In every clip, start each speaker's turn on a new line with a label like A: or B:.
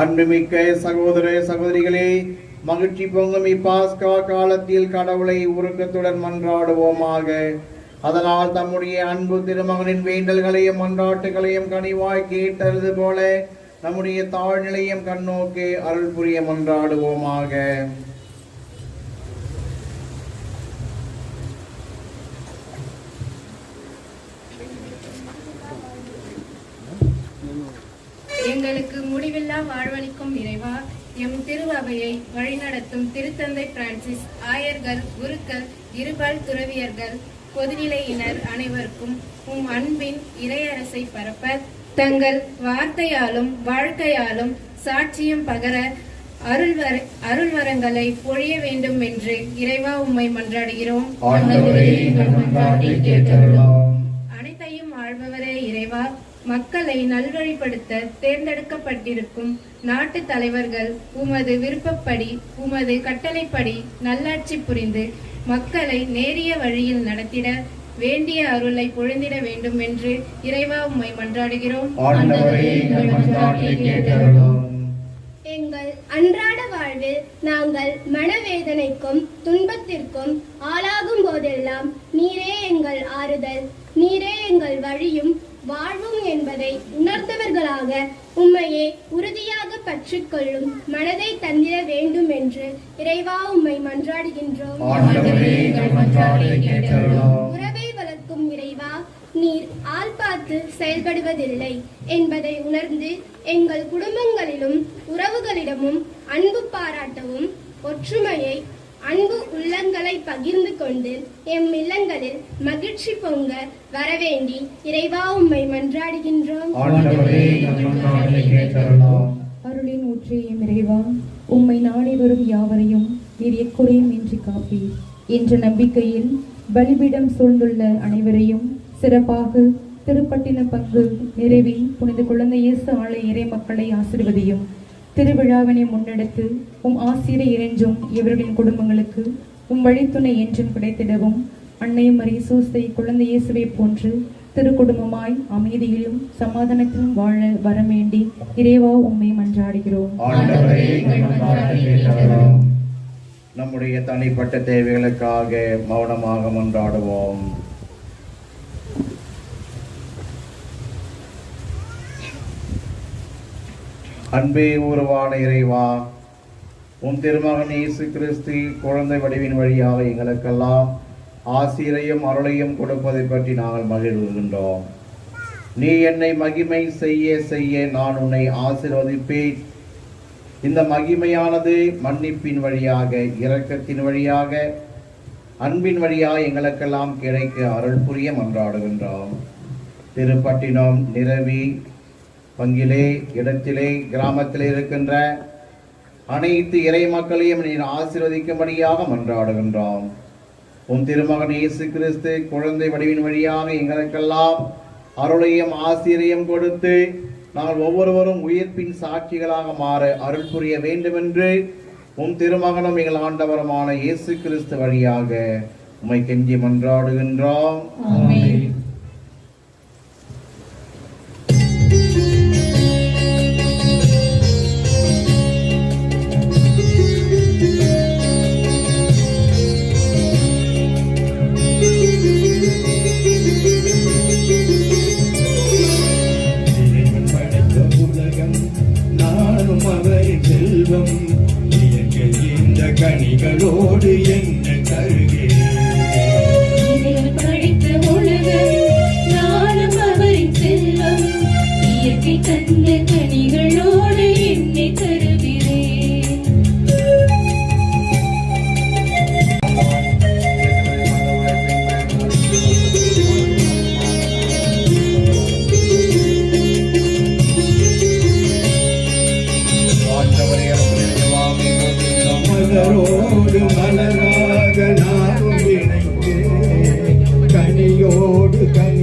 A: அன்புமிக்க சகோதர சகோதரிகளே மகிழ்ச்சி பொங்கும் இப்பாஸ்கா காலத்தில் கடவுளை உருக்கத்துடன் மன்றாடுவோமாக. அதனால் தம்முடைய அன்பு திருமகனின் வேண்டல்களையும் மன்றாட்டுகளையும் கனிவாய் கேட்டது போல நம்முடைய தாழ்நிலையும் கண்ணோக்கி அருள் புரிய மன்றாடுவோமாக.
B: எங்களுக்கு முடிவில்லா வாழ்வளிக்கும் இறைவா எம் திருவவையை வழிநடத்தும் திருத்தந்தை பிரான்சிஸ் ஆயர்கள் குருக்கள் இருபால் துறவியர்கள் பொதுநிலையினர் அனைவருக்கும் உம் அன்பின் இறையரசை பரப்ப தங்கள் வார்த்தையாலும் வாழ்க்கையாலும் சாட்சியம் பகர அருள்வர அருள்வரங்களை பொழிய வேண்டும் என்று இறைவா உம்மை மன்றாடுகிறோம். மக்களை நல்வழிப்படுத்த தேர்ந்தெடுக்கப்பட்டிருக்கும் நாட்டு தலைவர்கள் உமது விருப்பப்படி உமது கட்டளைப்படி நல்லாட்சி புரிந்து மக்களை நேரிய வழியில் நடத்திட வேண்டிய அருளை பொழிந்திட வேண்டும் என்று இறைவா உம்மை மன்றாடுகிறோம்.
A: எங்கள்
C: அன்றாட வாழ்வில் நாங்கள் மனவேதனைக்கும் துன்பத்திற்கும் ஆளாகும் போதெல்லாம் நீரே எங்கள் ஆறுதல் நீரே எங்கள் வழியும் வாழ்வும் என்பதை உணர்ந்தவர்களாக உம்மையே உறுதியாக பற்றிக்கொள்ளும் மனதை தந்திட வேண்டும் என்று இறைவா உம்மை மன்றாடுகின்றோம். உறவை வளர்க்கும் இறைவா நீர் ஆள் பார்த்து செயல்படுவதில்லை என்பதை உணர்ந்து எங்கள் குடும்பங்களிலும் உறவுகளிடமும் அன்பு பாராட்டவும் ஒற்றுமையை அன்பு உள்ளங்களை பகிர்ந்து கொண்டு எம் இல்லங்களில் மகிழ்ச்சி பொங்க வரவேண்டி இறைவா உம்மை மன்றாடுகின்றோம்.
D: அருளின் ஊற்றே எம் இறைவா உம்மை நாடி வரும் யாவரையும் நீர் எக்குறையும் இன்றி காப்பீர். என்ற நம்பிக்கையில் பலிபீடம் சூழ்ந்துள்ள அனைவரையும் சிறப்பாக திருப்பட்டின பங்கு நிறைவி புனித குழந்தை இயேசு ஆலய இறை மக்களை ஆசிர்வதியும். திருவிழாவினை முன்னெடுத்து உம் ஆசிரியர் இறைஞ்சும் இவர்களின் குடும்பங்களுக்கு உம் வழித்துணை என்றும் கிடைத்திடவும் அன்னை மரி சூசை குழந்தை இயேசுவை போன்று திருக்குடும்பமாய் அமைதியிலும் சமாதானத்திலும் வாழ வரவேண்டி இறைவா உம்மை மன்றாடுகிறோம்.
A: நம்முடைய தனிப்பட்ட தேவைகளுக்காக மௌனமாக மன்றாடுவோம். அன்பே உருவான இறைவா உன் திருமகன் இயேசு கிறிஸ்து குழந்தை வடிவின் வழியாக எங்களுக்கெல்லாம் ஆசிரையும் அருளையும் கொடுப்பதை பற்றி நாங்கள் மகிழ்வுகின்றோம். நீ என்னை மகிமை செய்ய செய்ய நான் உன்னை ஆசிர்வதிப்பேன். இந்த மகிமையானது மன்னிப்பின் வழியாக இரக்கத்தின் வழியாக அன்பின் வழியாக எங்களுக்கெல்லாம் கிடைக்க அருள் புரிய மன்றாடுகின்றோம். திருப்பட்டினம் நிரவி பங்கிலே இடத்திலே கிராமத்திலே இருக்கின்ற அனைத்து இறை மக்களையும் நீர் ஆசீர்வதிக்கும்படியாக மன்றாடுகின்றோம். உன் திருமகன் இயேசு கிறிஸ்து குழந்தை வடிவின் வழியாக எங்களுக்கெல்லாம் அருளையும் ஆசிரியம் கொடுத்து நாங்கள் ஒவ்வொருவரும் உயிர்ப்பின் சாட்சிகளாக மாற அருள் புரிய வேண்டும் என்று உன் திருமகனும் எங்கள் ஆண்டவருமான இயேசு கிறிஸ்து வழியாக உமை கெஞ்சி மன்றாடுகின்றோம்.
E: செல்வம் இயற்கை இந்த கனிகளோடு என் கனியோடு கனியாக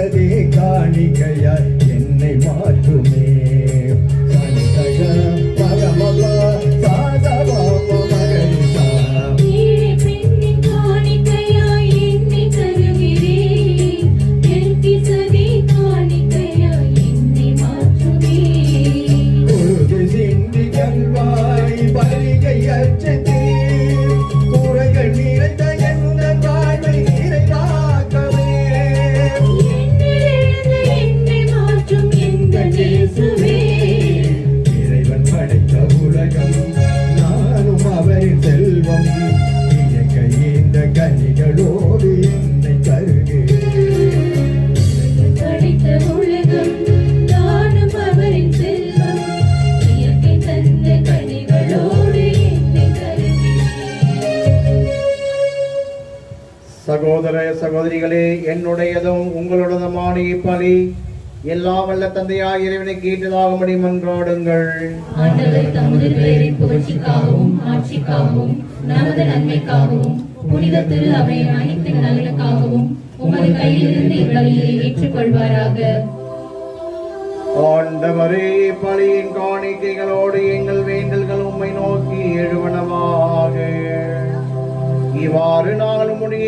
E: தந்ததே காணிக்கையாய்
A: சகோதர சகோதரிகளே என்னுடையதும் உங்களுடையதுமான இப்பலி எல்லாம் வல்ல தந்தையாய் இறைவனை கேட்டதாகும்படி மன்றாடுங்கள்.
F: ஆண்டவர் தமது பெயரின் புகழ்ச்சிக்காகவும் ஆட்சிக்காகவும் நமது நன்மைக்காகவும் புனித திரு அவையின் அனைத்து நலனுக்காகவும் உமது கையிலிருந்து இவ்வழியை ஏற்றுக்கொள்வாராக.
A: ஆண்டவரே பலியின் காணிக்கைகளோடு எங்கள் வேண்டல்கள்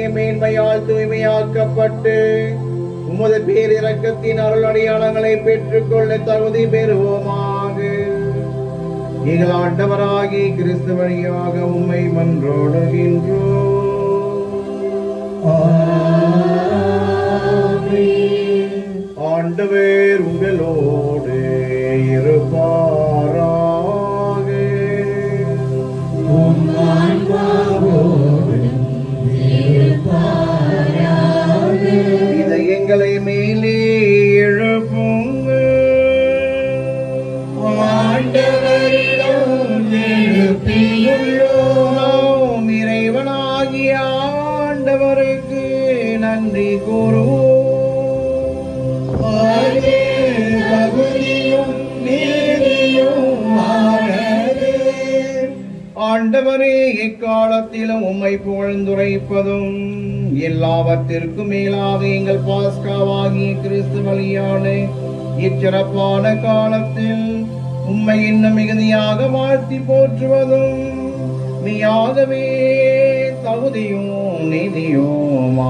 A: நாங்கள் உம்முடைய மேன்மையால் தூய்மையாக்கப்பட்டு உமது பேரிறக்கத்தின் அருள் அடையாளங்களை பெற்றுக்கொள்ள தகுதி பெறுவோமாக. எங்கள் ஆண்டவராகி கிறிஸ்து வழியாக உம்மை மன்றோடுகின்றோம். ஆண்டவர் உங்களோடு
E: இருப்பார்.
A: ஆண்டவரே எக்காலத்திலும் உம்மை புகழ்ந்துரைப்பதும் எல்லாவற்றிற்கும் மேலாக எங்கள் பாஸ்காவாகிய கிறிஸ்து வழியான இச்சிறப்பான காலத்தில் உம்மை இன்னும் மிகுதியாக வாழ்த்தி போற்றுவதும் நீயாகவே தகுதியும் நீதியும்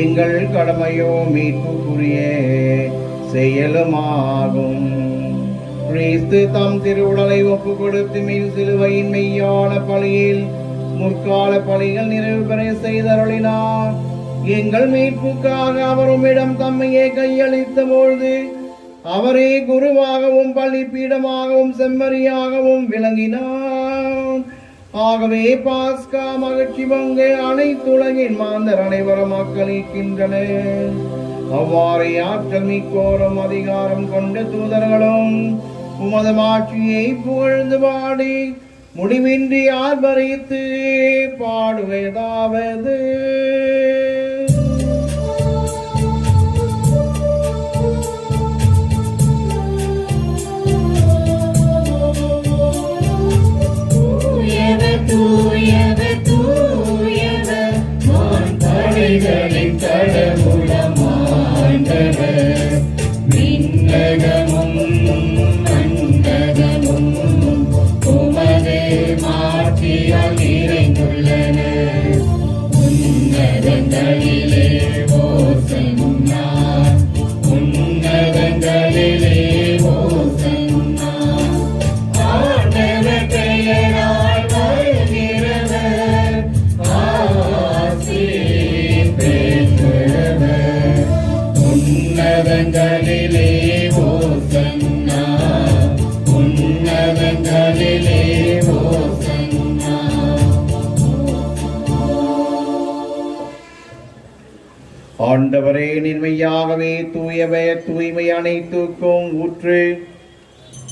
A: எங்கள் கடமையோ மீட்புக்குரிய செயலுமாகும். கிறிஸ்து தம் திருவுடலை ஒப்பு கொடுத்து மேல் சிலுவையின் மெய்யான பழியில் முற்கால பழிகள் நிறைவு பெற செய்தருளினார். எங்கள் மீட்புக்காக அவர் உம்மிடம் தம்மையே கையளித்த பொழுது அவரே குருவாகவும் பள்ளிப்பீடமாகவும் செம்மறியாகவும் விளங்கினார். ஆகவே பாஸ்கா மகிழ்ச்சி பங்கு அனைத்துலகின் மாந்தர் அனைவரும் மக்களிக்கின்றனர் அவ்வாறு ஆற்றல் மிக்கோரும் அதிகாரம் கொண்ட தூதர்களும் உமது மாட்சியை புகழ்ந்து பாடி முடிவின்றி ஆர்ப்பரித்து பாடுவதாவது.
F: தூயவர் தூயவர் தூயவர் ஆண்டவரே
A: நிர்மையாகவே தூயவே தூய்மை அனைத்துக்கும் ஊற்று.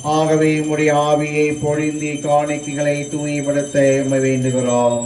A: ஆகவே உம்முடைய ஆவியை பொழிந்தி காணிக்கைகளை தூய்மைப்படுத்த வேண்டுகிறோம்.